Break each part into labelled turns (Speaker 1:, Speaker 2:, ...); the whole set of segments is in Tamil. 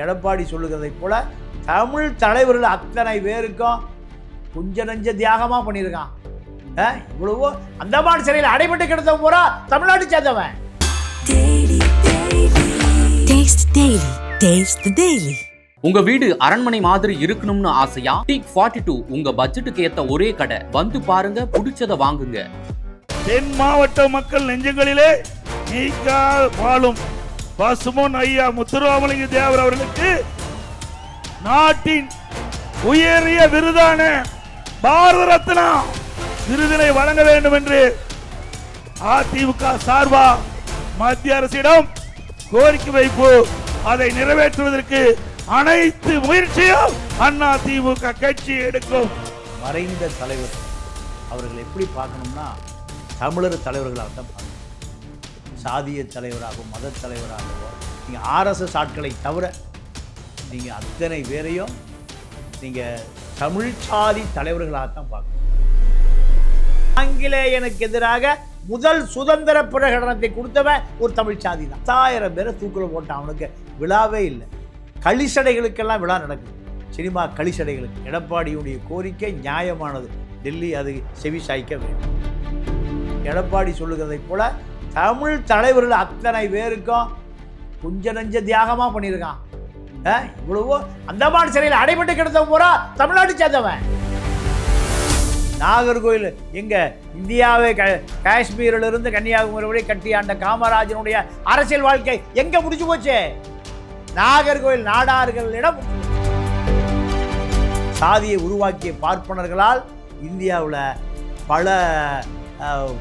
Speaker 1: எடப்பாடி சொல்லுகிறதைப் போல தமிழ் தலைவர்கள் அத்தனை பேருக்கும் கொஞ்ச நஞ்ச தியாகமா பண்ணியிருக்கான். இவ்வளவோ அந்தமான் சிறையில் அடைபட்டு கிடந்த பூரா தமிழ்நாட்டு சேர்ந்தவன்.
Speaker 2: உங்க வீடு அரண்மனை மாதிரி இருக்கணும்னு ஆசையா? டீக் ஃபார்ட்டி டூ உங்க பட்ஜெட்டுக்கு ஏத்த ஒரே கடை. வந்து பாருங்க பிடிச்சத வாங்குங்க.
Speaker 3: தென் மாவட்ட மக்கள் நெஞ்சங்களிலே நீக்கா வாழும். பசுமோன் ஐயா முத்துராமலிங்க தேவர் அவர்களுக்கு நாட்டின் உயரிய விருதான பாரத ரத்னா விருதினை வழங்க வேண்டும் என்று அதிமுக சார்பா மத்திய அரசிடம் கோரிக்கை வைப்பு. அதை நிறைவேற்றுவதற்கு அனைத்து முயற்சியும் அண்ணா திமுக கட்சி எடுக்கும்.
Speaker 1: மறைந்த தலைவர். அவர்கள் எப்படி பார்க்கணும்னா தமிழர் தலைவர்களாக தான் பார்க்கணும். சாதிய தலைவராகவும் மத தலைவராகவோ நீங்கள் ஆர்எஸ்எஸ் ஆட்களை தவிர நீங்கள் அத்தனை பேரையும் நீங்கள் தமிழ்ச்சாதி தலைவர்களாகத்தான் பார்க்கணும். ஆங்கிலேயனுக்கு எதிராக முதல் சுதந்திர பிரகடனத்தை கொடுத்தவன் ஒரு தமிழ் சாதி தான் பத்தாயிரம் பேரை தூக்கில் போட்டான் அவனுக்கு. விழாவே இல்லை. களிசடைகளுக்கெல்லாம் விழா நடக்குது. சினிமா களிசடைகளுக்கு எடப்பாடியுடைய கோரிக்கை நியாயமானது. டெல்லி அது செவி சாய்க்க வேண்டும். எடப்பாடி சொல்லுகிறதைப் போல தமிழ் தலைவர்கள் அத்தனை பேருக்கும் கொஞ்ச நஞ்ச தியாகமாக பண்ணியிருக்கான். இவ்வளவோ அந்தமான் சிறையில் அடைபட்டு கிடந்த பூரா தமிழ்நாட்டை சேர்ந்தவன். நாகர்கோயில் எங்க இந்தியாவை க காஷ்மீரிலிருந்து கன்னியாகுமரி வரை கட்டி ஆண்ட காமராஜனுடைய அரசியல் வாழ்க்கை எங்க முடிஞ்சு போச்சு? நாகர்கோயில் நாடார்களிடம். சாதியை உருவாக்கிய பார்ப்பனர்களால் இந்தியாவில் பல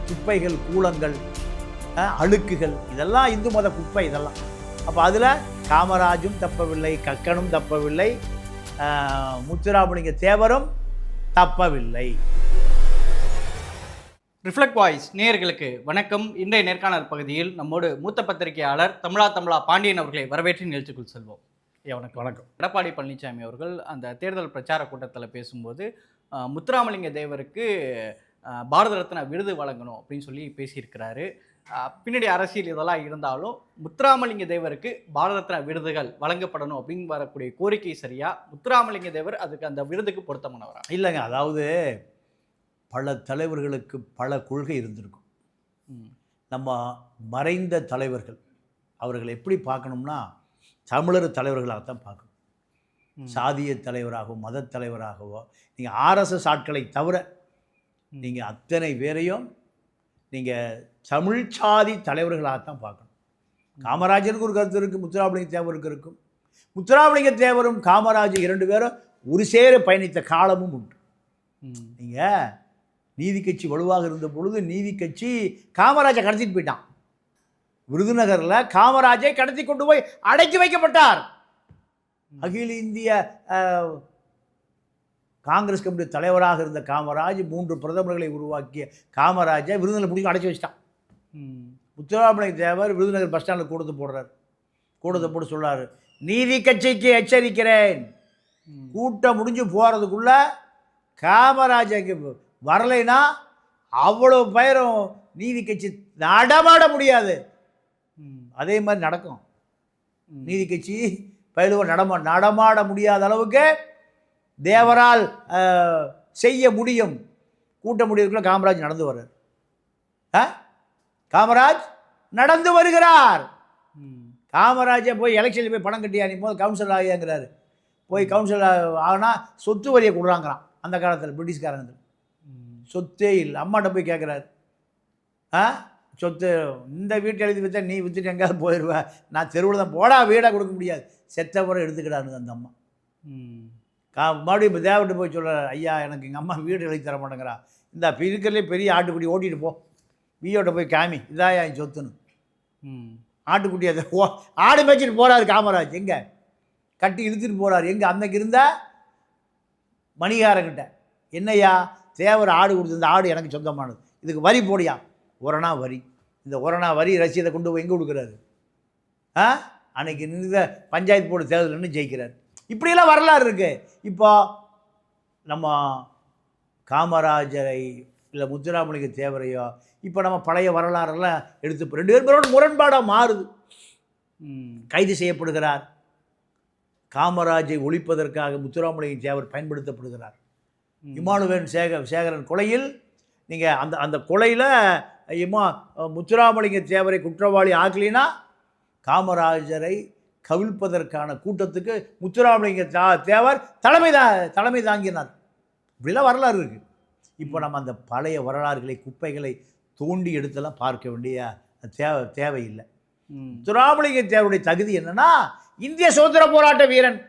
Speaker 1: குப்பைகள் கூலங்கள் அழுக்குகள். இதெல்லாம் இந்து மத குப்பை இதெல்லாம். அப்போ அதில் காமராஜும் தப்பவில்லை கக்கனும் தப்பவில்லை முத்துராமலிங்க தேவரும் தப்பவில்லை.
Speaker 4: ரிஃப்ளெக்ட் வாய்ஸ் நேயர்களுக்கு வணக்கம். இன்றைய நேர்காணல் பகுதியில் நம்மோடு மூத்த பத்திரிகையாளர் தமிழா தமிழா பாண்டியன் அவர்களை வரவேற்று நிகழ்ச்சிக்குள் செல்வோம். ஐயா வணக்கம். வணக்கம். எடப்பாடி பழனிசாமி அவர்கள் அந்த தேர்தல் பிரச்சார கூட்டத்தில் பேசும்போது முத்துராமலிங்க தேவருக்கு பாரத ரத்னா விருது வழங்கணும் அப்படின்னு சொல்லி பேசியிருக்கிறாரு. பின்னாடி அரசியல் இதெல்லாம் இருந்தாலும் முத்துராமலிங்க தேவருக்கு பாரத ரத்னா விருதுகள் வழங்கப்படணும் அப்படின்னு வரக்கூடிய கோரிக்கை சரியா? முத்துராமலிங்க தேவர் அதுக்கு அந்த விருதுக்கு பொருத்தமானவரா?
Speaker 1: இல்லைங்க அதாவது பல தலைவர்களுக்கு பல கொள்கை இருந்திருக்கும். நம்ம மறைந்த தலைவர்கள் அவர்களை எப்படி பார்க்கணும்னா தமிழர் தலைவர்களாகத்தான் பார்க்கணும். சாதிய தலைவராகவோ மத தலைவராகவோ நீங்கள் ஆர்எஸ்எஸ் ஆட்களை தவிர நீங்கள் அத்தனை பேரையும் நீங்கள் தமிழ் சாதி தலைவர்களாகத்தான் பார்க்கணும். காமராஜருக்கு ஒரு கருத்து இருக்குது முத்துராமலிங்க தேவருக்கு இருக்கும். முத்துராமலிங்க தேவரும் காமராஜர் இரண்டு பேரும் ஒரு சேர பயணித்த காலமும் உண்டு. நீங்கள் நீதி கட்சி வலுவாக இருந்த பொழுது நீதி கட்சி காமராஜை கடத்திட்டு போயிட்டான். விருதுநகரில் காமராஜை கடத்தி கொண்டு போய் அடக்கி வைக்கப்பட்டார். அகில இந்திய காங்கிரஸ் கமிட்டி தலைவராக இருந்த காமராஜ் மூன்று பிரதமர்களை உருவாக்கிய காமராஜை விருதுநகர் பிடிச்சி அடைச்சி வச்சிட்டான்
Speaker 4: ம்.
Speaker 1: முத்துராமலிங்க தேவர் விருதுநகர் பஸ் ஸ்டாண்டில் கூடத்து போடுறார் கூடத்தை போட்டு சொல்றாரு நீதி கட்சிக்கு எச்சரிக்கிறேன். கூட்டம் முடிஞ்சு போகிறதுக்குள்ள காமராஜருக்கு வரலைன்னா அவ்வளோ பேரும் நீதி கட்சி நடமாட முடியாது. அதே மாதிரி நடக்கும். நீதி கட்சி பயிலுவ நடமா நடமாட முடியாத அளவுக்கு தேவரால் செய்ய முடியும். கூட்ட முடியறதுக்குள்ள காமராஜ் நடந்து வர்றார். ஆ? காமராஜ் நடந்து வருகிறார். காமராஜை போய் எலெக்ஷனில் போய் பணம் கட்டி நீ போது கவுன்சிலர் ஆகியாங்கிறாரு. போய் கவுன்சிலர் ஆகினா சொத்து வரியை கொடுறாங்கிறான் அந்த காலத்தில் பிரிட்டிஷ்காரங்க
Speaker 4: ம்.
Speaker 1: சொத்தே இல்லை அம்மாட்ட போய் கேட்குறாரு ஆ சொத்து இந்த வீட்டை எழுதி விற்றா நீ விற்றுட்டு எங்கேயாவது போயிடுவேன் நான் தெருவில் தான் போடா வீடாக கொடுக்க முடியாது. செத்தப்புறம் எடுத்துக்கிடாரு அந்த அம்மா.
Speaker 4: ம்.
Speaker 1: கா மறுபடியும் இப்போ தேவட்டு போய் சொல்கிறார் ஐயா எனக்கு எங்கள் அம்மா வீடு எழுதி தர மாட்டேங்கிறா. இந்த இருக்கிறதுலே பெரிய ஆட்டுக்குட்டி ஓட்டிட்டு போ. வீயோட்ட போய் காமி. இதாயா என் சொத்துன்னு.
Speaker 4: ம்.
Speaker 1: ஆட்டுக்குட்டி அதை ஓ ஆடு மேய்ச்சிட்டு போகிறாரு காமராஜ். எங்கே? கட்டி இழுத்துட்டு போகிறாரு எங்கே அன்னைக்கு இருந்த? மணிகாரங்கிட்ட என்னய்யா தேவர் ஆடு கொடுத்து இந்த ஆடு எனக்கு சொந்தமானது. இதுக்கு வரி போடியா? ஒரணா வரி. இந்த ஒரணா வரி ரசீதை கொண்டு போய் எங்கே கொடுக்குறாரு? ஆ? அன்னைக்கு நின்ற பஞ்சாயத்து போர்டு தேர்தல் நின்று ஜெயிக்கிறார். இப்படியெல்லாம் வரலாறு இருக்கு. இப்போ நம்ம காமராஜரை இல்லை முத்துராமலிங்க தேவரையோ இப்போ நம்ம பழைய வரலாறெல்லாம் எடுத்து ரெண்டு பேரும் முரண்பாடாக மாறுது. கைது செய்யப்படுகிறார். காமராஜை ஒழிப்பதற்காக முத்துராமலிங்க தேவர் பயன்படுத்தப்படுகிறார். இமானுவேல் சேகர் சேகரன் கொலையில் நீங்கள் அந்த அந்த கொலையில் இமா முத்துராமலிங்க தேவரை குற்றவாளி ஆக்கலினா காமராஜரை கவிழ்ப்பதற்கான கூட்டத்துக்கு முத்துராமலிங்க தேவர் தலைமை தா தலைமை தாங்கினார் இப்படிலாம் வரலாறு இருக்குது இப்போ நம்ம அந்த பழைய வரலாறுகளை குப்பைகளை தோண்டி எடுத்தெல்லாம் பார்க்க வேண்டிய தேவை தேவையில்லை. முத்துராமலிங்க தேவருடைய தகுதி என்னன்னா இந்திய சுதந்திர போராட்ட வீரன்.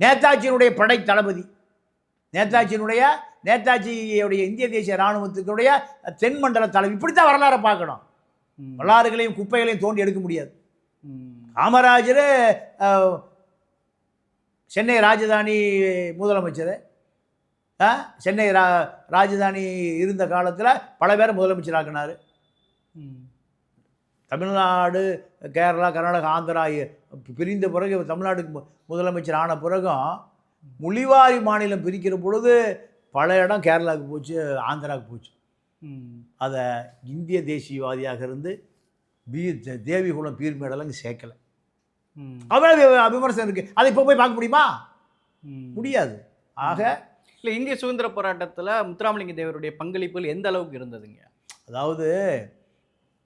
Speaker 1: நேதாஜியினுடைய படை தளபதி நேதாஜியினுடைய நேதாஜியுடைய இந்திய தேசிய இராணுவத்துக்குடைய தென்மண்டல தலைவி இப்படித்தான் வரலாறை பார்க்கணும். வரலாறுகளையும் குப்பைகளையும் தோண்டி எடுக்க முடியாது. காமராஜர் சென்னை ராஜதானி முதலமைச்சர் சென்னை ரா ராஜதானி இருந்த காலத்தில் பல பேரை முதலமைச்சராக்கினார். தமிழ்நாடு கேரளா கர்நாடகா ஆந்திரா பிரிந்த பிறகு தமிழ்நாட்டுக்கு முதலமைச்சர் ஆன பிறகும் மொழிவாரி மாநிலம் பிரிக்கிற பொழுது பல இடம் கேரளாவுக்கு போச்சு ஆந்திராவுக்கு போச்சு. அதை இந்திய தேசியவாதியாக இருந்து பி தே- தேவிகுலம் பீர்மேடெல்லாம் இங்கே சேர்க்கலை. அவ்வளவு விமர்சனம் இருக்குது அதை இப்போ போய் பார்க்க முடியுமா?
Speaker 4: ம்.
Speaker 1: முடியாது. ஆக
Speaker 4: இல்ல இந்திய சுதந்திர போராட்டத்துல முத்துராமலிங்க தேவருடைய பங்களிப்புகள் எந்த அளவுக்கு இருந்ததுங்க?
Speaker 1: அதாவது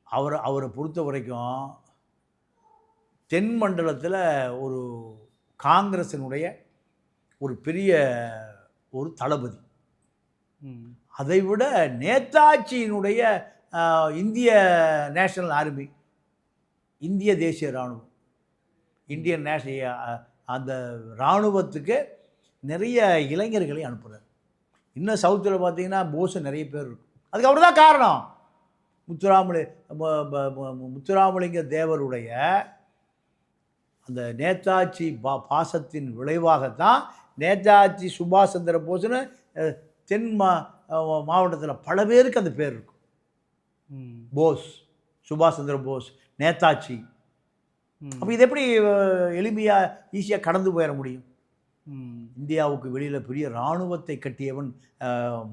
Speaker 1: அவர் அவரை பொறுத்த வரைக்கும் தென் மண்டலத்தில் ஒரு காங்கிரஸினுடைய ஒரு பெரிய ஒரு தளபதி. அதை விட நேதாஜியினுடைய இந்திய நேஷனல் ஆர்மி இந்திய தேசிய இராணுவம் இந்தியன் நேஷனல் அந்த இராணுவத்துக்கு நிறைய இளைஞர்களை அனுப்புகிறார் இன்னும் சவுத்தில் பார்த்தீங்கன்னா போஸ் நிறைய பேர் இருக்கும் அதுக்கு அவர் தான் காரணம் முத்துராமலி முத்துராமலிங்க தேவருடைய அந்த நேதாஜி பா பாசத்தின் விளைவாகத்தான் நேதாஜி சுபாஷ் சந்திர போஸ்னு தென் மா மாவட்டத்தில் பல பேருக்கு அந்த பேர் இருக்கும். போஸ் சுபாஷ் சந்திர போஸ் நேதாஜி. அப்போ இது எப்படி எளிமையாக ஈஸியாக கடந்து போயிட முடியும். இந்தியாவுக்கு வெளியில் பெரிய இராணுவத்தை கட்டியவன்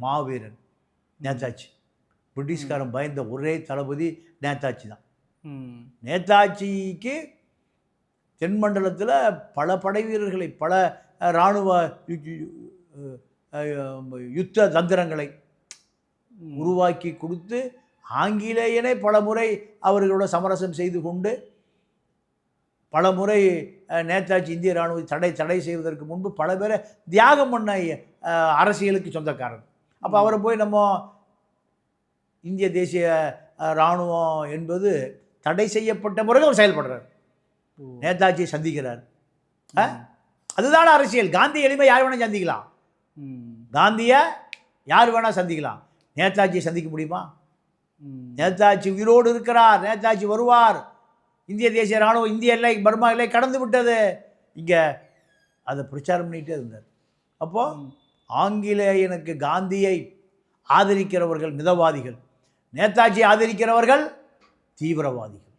Speaker 1: மாவீரன் நேதாஜி பிரிட்டிஷ்காரன் பயந்த ஒரே தளபதி நேதாஜி தான். நேதாஜிக்கு தென்மண்டலத்தில் பல படை வீரர்களை பல இராணுவ யுத்த தந்திரங்களை. உருவாக்கி கொடுத்து ஆங்கிலேயனே பல முறை அவர்களோட சமரசம் செய்து கொண்டு பல முறை நேதாஜி இந்திய இராணுவ தடை தடை செய்வதற்கு முன்பு பல பேரை தியாகம் பண்ண அரசியலுக்கு சொந்தக்காரர். அப்போ அவரை போய் நம்ம இந்திய தேசிய இராணுவம் என்பது தடை செய்யப்பட்ட பிறகு அவர் செயல்படுறார். நேதாஜியை சந்திக்கிறார். ஆ? அதுதான் அரசியல். காந்தி எளிமை யார் வேணால் சந்திக்கலாம். காந்தியை யார் வேணால் சந்திக்கலாம். நேதாஜியை சந்திக்க முடியுமா. நேதாஜி உயிரோடு இருக்கிறார். நேதாஜி வருவார். இந்திய தேசிய ராணுவம் இந்திய எல்லை பர்மா எல்லை கடந்து விட்டது. இங்கே அதை பிரச்சாரம் பண்ணிகிட்டே இருந்தார். அப்போ ஆங்கிலேயனுக்கு காந்தியை ஆதரிக்கிறவர்கள் மிதவாதிகள். நேதாஜி ஆதரிக்கிறவர்கள் தீவிரவாதிகள்.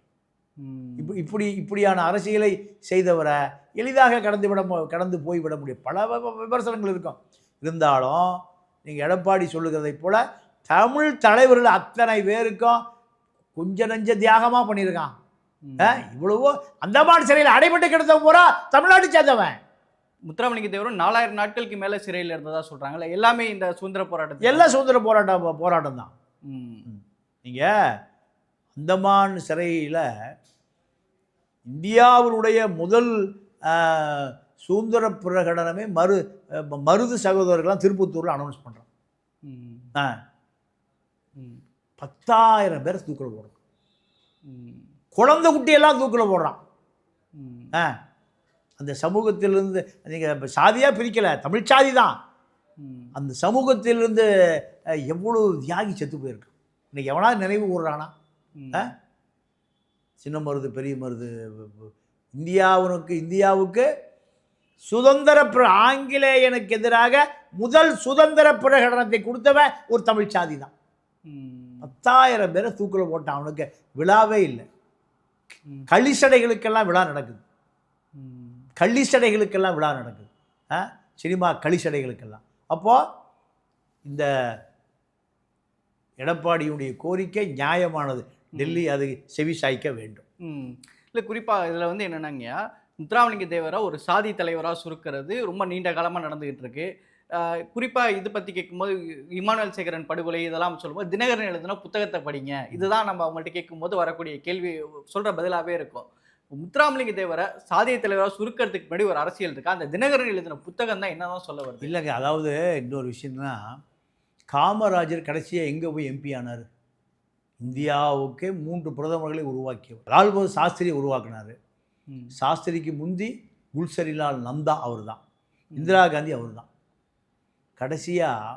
Speaker 4: ம்.
Speaker 1: இப்ப இப்படி இப்படியான அரசியலை செய்தவரை எளிதாக கடந்து விட கடந்து போய்விட முடியும். பல விமர்சனங்கள் இருக்கும். இருந்தாலும் நீங்கள் எடப்பாடி சொல்லுகிறதைப் போல தமிழ் தலைவர்கள் அத்தனை பேருக்கும் கொஞ்ச நஞ்ச தியாகமாக பண்ணியிருக்கான். இவ்வளவோ அந்தமான் சிறையில் அடைபட்டு கிடந்தவன் பூரா தமிழ்நாட்டு சேர்ந்தவன்.
Speaker 4: முத்துராமலிங்க தேவரும் நாலாயிரம் நாட்களுக்கு மேல சிறையில் இருந்ததா சொல்றாங்கல்ல எல்லாமே இந்த சுதந்திர போராட்டத்தில்
Speaker 1: எல்லாம் சுதந்திர போராட்டம் போராட்டம் தான். நீங்கள் அந்தமான் சிறையில் இந்தியாவினுடைய முதல் சுதந்திர பிரகடனமே மரு மருது சகோதரர்கள்லாம் திருப்பத்தூரில் அனௌன்ஸ்
Speaker 4: ம்.
Speaker 1: பத்தாயிரம் பேரை தூக்கில் போடுறோம். குழந்தை குட்டியெல்லாம் தூக்கில் போடுறான். ஆ அந்த சமூகத்திலிருந்து நீங்கள் சாதியாக பிரிக்கலை தமிழ் சாதி தான். அந்த சமூகத்திலிருந்து அஹ், எவ்வளவு தியாகி செத்து போயிருக்கு இன்னைக்கு எவனாவது நினைவு. ஆ? சின்ன மருது பெரிய மருது இந்தியாவுக்கு இந்தியாவுக்கு சுதந்திர பிர ஆங்கிலேயனுக்கு எதிராக முதல் சுதந்திர பிரகடனத்தை கொடுத்தவன் ஒரு தமிழ் சாதி தான். பத்தாயிரம் பேரை தூக்கில் போட்டான் அவனுக்கு விழாவே இல்லை. களிசடைகளுக்கெல்லாம் விழா நடக்குது. களிசடைகளுக்கெல்லாம் விழா நடக்குது. சினிமா களிசடைகளுக்கெல்லாம் அப்போது இந்த எடப்பாடியுடைய கோரிக்கை நியாயமானது. டெல்லி அது செவி சாய்க்க வேண்டும்.
Speaker 4: இல்லை குறிப்பாக இதில் வந்து என்னென்னாங்கய்யா முத்துராமலிங்க தேவரை ஒரு சாதி தலைவராக சுருக்கிறது ரொம்ப நீண்ட காலமாக நடந்துகிட்டு இருக்கு. ஆஹ் குறிப்பா இது பத்தி கேட்கும்போது இமானுவேல் சேகரன் படுகொலை இதெல்லாம் சொல்லும்போது தினகரன் எழுதின புத்தகத்தை படிங்க. இதுதான் நம்ம அவங்கள்ட்ட கேட்கும்போது வரக்கூடிய கேள்வி சொல்ற பதிலாவே இருக்கும். முத்துராமலிங்க தேவரை சாதிய தலைவராக சுருக்கிறதுக்கு முன்னாடி ஒரு அரசியல் இருக்கா? அந்த தினகரன் எழுதின புத்தகம் தான் என்னதான் சொல்ல வருது?
Speaker 1: இல்லைங்க அதாவது இன்னொரு விஷயம்னா காமராஜர் கடைசியாக எங்கே போய் எம்பி ஆனார்? இந்தியாவுக்கே மூன்று பிரதமர்களை உருவாக்கியவர். லால் பகதூர் சாஸ்திரியை உருவாக்கினார். சாஸ்திரிக்கு முந்தி குல்சரிலால் நந்தா அவர் தான் இந்திரா காந்தி அவர் தான் கடைசியாக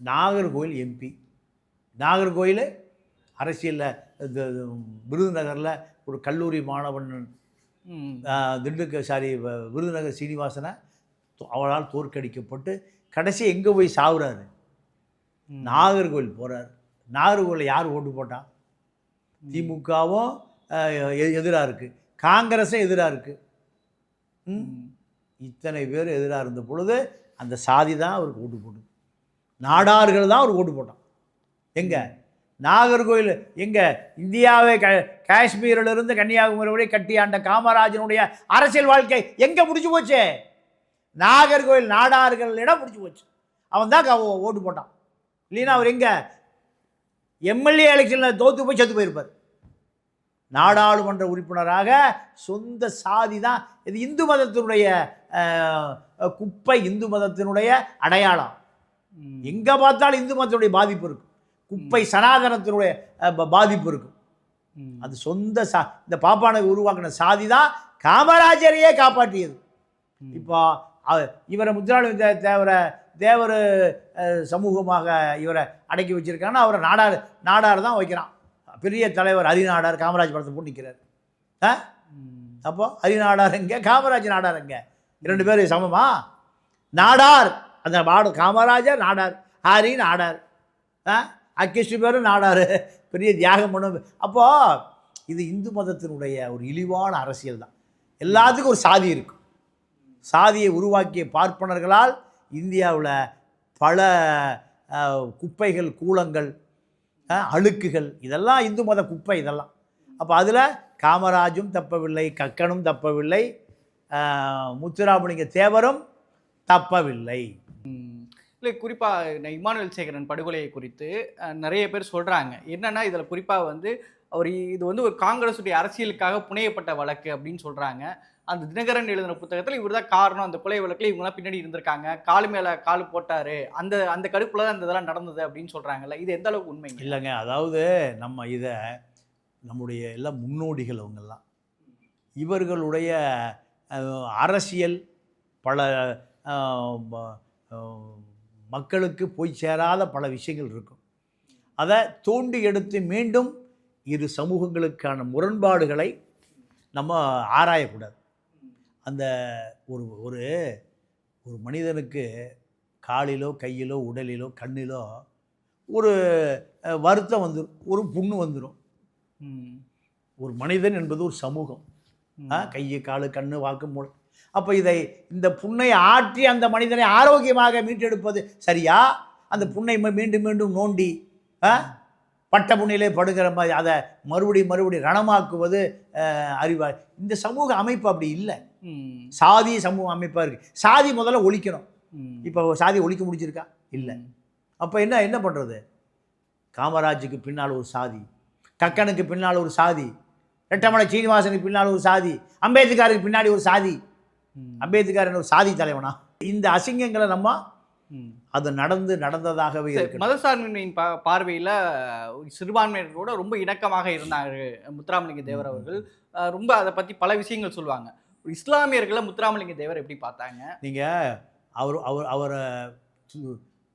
Speaker 1: நாகர்கோயில் எம்பி நாகர்கோயில் அரசியலில் இந்த விருதுநகரில் ஒரு கல்லூரி மாணவன் திண்டுக்க சாரி விருதுநகர் சீனிவாசனை அவளால் தோற்கடிக்கப்பட்டு கடைசி எங்கே போய் சாவுறாரு?
Speaker 4: ம்.
Speaker 1: நாகர்கோவில் போகிறார் நாகர்கோவிலில் யார் ஓட்டு போட்டா? திமுகவும் எதிராக இருக்குது காங்கிரஸும் எதிராக இருக்குது
Speaker 4: ம்.
Speaker 1: இத்தனை பேர் எதிராக இருந்த பொழுது அந்த சாதி தான் அவருக்கு ஓட்டு போடுது நாடார்கள் தான் அவருக்கு ஓட்டு போட்டான் எங்கே? நாகர்கோயில் எங்கே? இந்தியாவை க காஷ்மீரிலிருந்து கன்னியாகுமரி வரை கட்டி ஆண்ட காமராஜனுடைய அரசியல் வாழ்க்கை எங்கே முடிச்சு போச்சு? நாகர்கோயில் நாடார்களிடம் முடிச்சு போச்சு. அவன் தான் க- ஓட்டு போட்டான். இல்லைன்னா அவர் எங்கே? எம்எல்ஏ எலெக்ஷனில் தோற்று போய் செத்து போயிருப்பார். நாடாளுமன்ற உறுப்பினராக சொந்த சாதி தான். இது இந்து மதத்தினுடைய குப்பை இந்து மதத்தினுடைய அடையாளம். எங்கே பார்த்தாலும் இந்து மதத்தினுடைய பாதிப்பு இருக்கும். குப்பை சனாதனத்தினுடைய பாதிப்பு இருக்கும். அது சொந்த சா இந்த பாப்பானை உருவாக்கின சாதி தான் காமராஜரையே காப்பாற்றியது. இப்போ இவரை முத்துராமலிங்க தே தேவரை தேவர் சமூகமாக இவரை அடக்கி வச்சிருக்காங்கன்னா அவரை நாடார் நாடார் தான் வைக்கிறான். பெரிய தலைவர் ஹரிநாடார் காமராஜ் படத்தை போட்டு நிற்கிறார் ஆ. அப்போ ஹரிநாடார் எங்கே காமராஜ் நாடார் எங்கே? இரண்டு பேரும் சமமா? நாடார். அந்த பாடு காமராஜர் நாடார். ஹாரி நாடார். ஆ? பேரும் நாடார். பெரிய தியாகம் பண்ண அப்போ இது இந்து மதத்தினுடைய ஒரு இழிவான அரசியல் தான். எல்லாத்துக்கும் ஒரு சாதி இருக்கும். சாதியை உருவாக்கிய பார்ப்பனர்களால் இந்தியாவில் பல குப்பைகள் கூலங்கள் அழுக்குகள் இதெல்லாம் இந்து மத குப்பை இதெல்லாம். அப்போ அதில் காமராஜும் தப்பவில்லை கக்கனும் தப்பவில்லை முத்துராமலிங்க தேவரும் தப்பவில்லை.
Speaker 4: இல்லை குறிப்பாக இமானுவேல் சேகரன் படுகொலையை குறித்து நிறைய பேர் சொல்கிறாங்க என்னன்னா இதில் குறிப்பாக வந்து அவர் இது வந்து ஒரு காங்கிரஸுடைய அரசியலுக்காக புனையப்பட்ட வழக்கு அப்படின்னு சொல்கிறாங்க அந்த தினகரன் எழுதின புத்தகத்தில் இவர் தான் காரணம். அந்த கொலை வழக்கில் இவங்கெல்லாம் பின்னாடி இருந்திருக்காங்க. காலு மேலே காலு போட்டாரு. அந்த அந்த கடுப்புல தான் இந்த இதெல்லாம் நடந்தது அப்படின்னு சொல்கிறாங்கல்ல இது எந்த அளவுக்கு உண்மைங்க?
Speaker 1: இல்லைங்க அதாவது நம்ம இதை நம்முடைய எல்லாம் முன்னோடிகள் அவங்கெல்லாம் இவர்களுடைய அரசியல் பல மக்களுக்கு போய் சேராத பல விஷயங்கள் இருக்கும். அதை தோண்டி எடுத்து மீண்டும் இரு சமூகங்களுக்கான முரண்பாடுகளை நம்ம ஆராயக்கூடாது. அந்த ஒரு ஒரு ஒரு மனிதனுக்கு காலிலோ கையிலோ உடலிலோ கண்ணிலோ ஒரு வருத்தம் வந்துடும் ஒரு புண்ணு வந்துடும். ஒரு மனிதன் என்பது ஒரு சமூகம். கையை காலு கண்ணு வாக்கு மூளை. அப்போ இதை இந்த புண்ணை ஆற்றி அந்த மனிதனை ஆரோக்கியமாக மீட்டெடுப்பது சரியா? அந்த புண்ணை மீண்டும் மீண்டும் நோண்டி பட்ட புண்ணிலே படுகிற மாதிரி அதை மறுபடியும் மறுபடியும் ரணமாக்குவது அஹ், அறிவா இந்த சமூக அமைப்பு அப்படி இல்லை. சாதி சமூக அமைப்பாக இருக்குது சாதி முதல்ல ஒழிக்கணும். இப்போ சாதி ஒழிக்க முடிச்சிருக்கா இல்லை. அப்போ என்ன என்ன பண்ணுறது காமராஜுக்கு பின்னால் ஒரு சாதி கக்கனுக்கு பின்னால் ஒரு சாதி ரெட்டமலை சீனிவாசனுக்கு பின்னால் ஒரு சாதி அம்பேத்கருக்கு பின்னாடி ஒரு சாதி. அம்பேத்கர் ஒரு சாதி தலைவனா? இந்த அசிங்கங்களை நம்ம. அது நடந்து நடந்ததாகவே இருக்கு
Speaker 4: மதசார்பின்மையின் பா பார்வையில் சிறுபான்மையினரோட ரொம்ப இணக்கமாக இருந்தார் முத்துராமலிங்க தேவர் அவர்கள். ரொம்ப அதை பற்றி பல விஷயங்கள் சொல்லுவாங்க. இஸ்லாமியர்களை முத்துராமலிங்க தேவர் எப்படி பார்த்தாங்க?
Speaker 1: நீங்கள் அவர் அவர் அவரை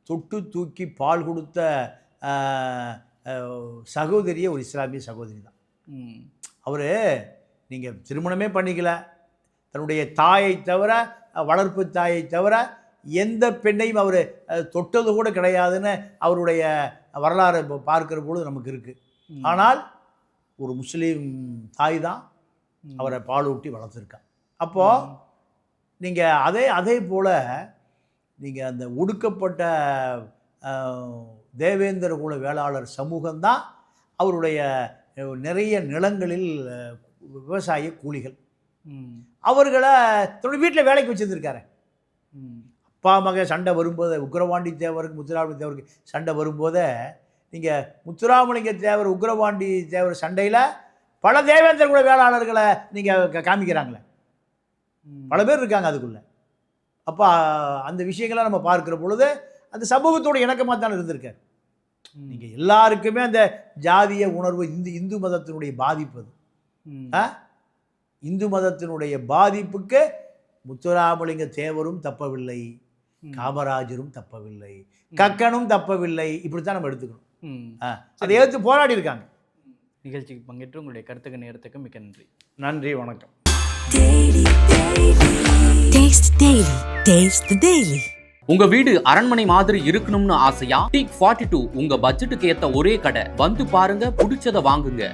Speaker 1: தொட்டு தூக்கி பால் கொடுத்த சகோதரியே ஒரு இஸ்லாமிய சகோதரி தான்.
Speaker 4: ம்.
Speaker 1: அவர் நீங்கள் திருமணமே பண்ணிக்கல தன்னுடைய தாயை தவிர வளர்ப்பு தாயை தவிர எந்த பெண்ணையும் அவர் தொட்டது கூட கிடையாதுன்னு அவருடைய வரலாறு இப்போ பார்க்கிற பொழுது நமக்கு இருக்குது. ஆனால் ஒரு முஸ்லீம் தாய் தான். அவரை பாலூட்டி வளர்த்துருக்கா அப்போது நீங்கள் அதே அதே போல் நீங்கள் அந்த ஒடுக்கப்பட்ட தேவேந்திர குல வேளாளர் சமூகம்தான் அவருடைய நிறைய நிலங்களில் விவசாய கூலிகள். அவர்களை தன்னுடைய வீட்டில் வேலைக்கு வச்சிருந்திருக்காரு. அப்பா மக சண்டை வரும்போது உக்கிரவாண்டி தேவருக்கு முத்துராமலிங்க தேவருக்கு சண்டை வரும்போதே நீங்கள் முத்துராமலிங்க தேவர் உக்கிரவாண்டி தேவர் சண்டையில் பல தேவேந்திர குல வேளாளர்களை நீங்கள் காமிக்கிறாங்களே. பல பேர் இருக்காங்க அதுக்குள்ள. அப்போ அந்த விஷயங்களை நம்ம பார்க்கிற பொழுது அந்த சமூகத்தோட இணக்கமாக தான் இருந்திருக்காரு. நீங்கள் எல்லாருக்குமே அந்த ஜாதிய உணர்வு இந்து இந்து மதத்தினுடைய பாதிப்பு அது? இந்து மதத்தினுடைய பாதிப்புக்கு முத்துராமலிங்க தேவரும் தப்பவில்லை. காமராஜரும் தப்பவில்லை கக்கனும் தப்பவில்லை இப்படித்தான் நம்ம எடுத்துக்கணும்
Speaker 4: ம்.
Speaker 1: ஆ, அதை எதிர்த்து போராடி இருக்காங்க
Speaker 4: நிகழ்ச்சிக்கு பங்கேற்று உங்களுடைய கருத்துக்கு நேரத்துக்கு மிக்க நன்றி
Speaker 1: நன்றி வணக்கம்
Speaker 5: daily. Taste Daily. Taste the Daily.
Speaker 2: உங்க வீடு அரண்மனை மாதிரி இருக்கணும்னு ஆசையா? டீக் ஃபார்ட்டி டூ உங்க பட்ஜெட்டுக்கு ஏத்த ஒரே கடை. வந்து பாருங்க புடிச்சதை வாங்குங்க.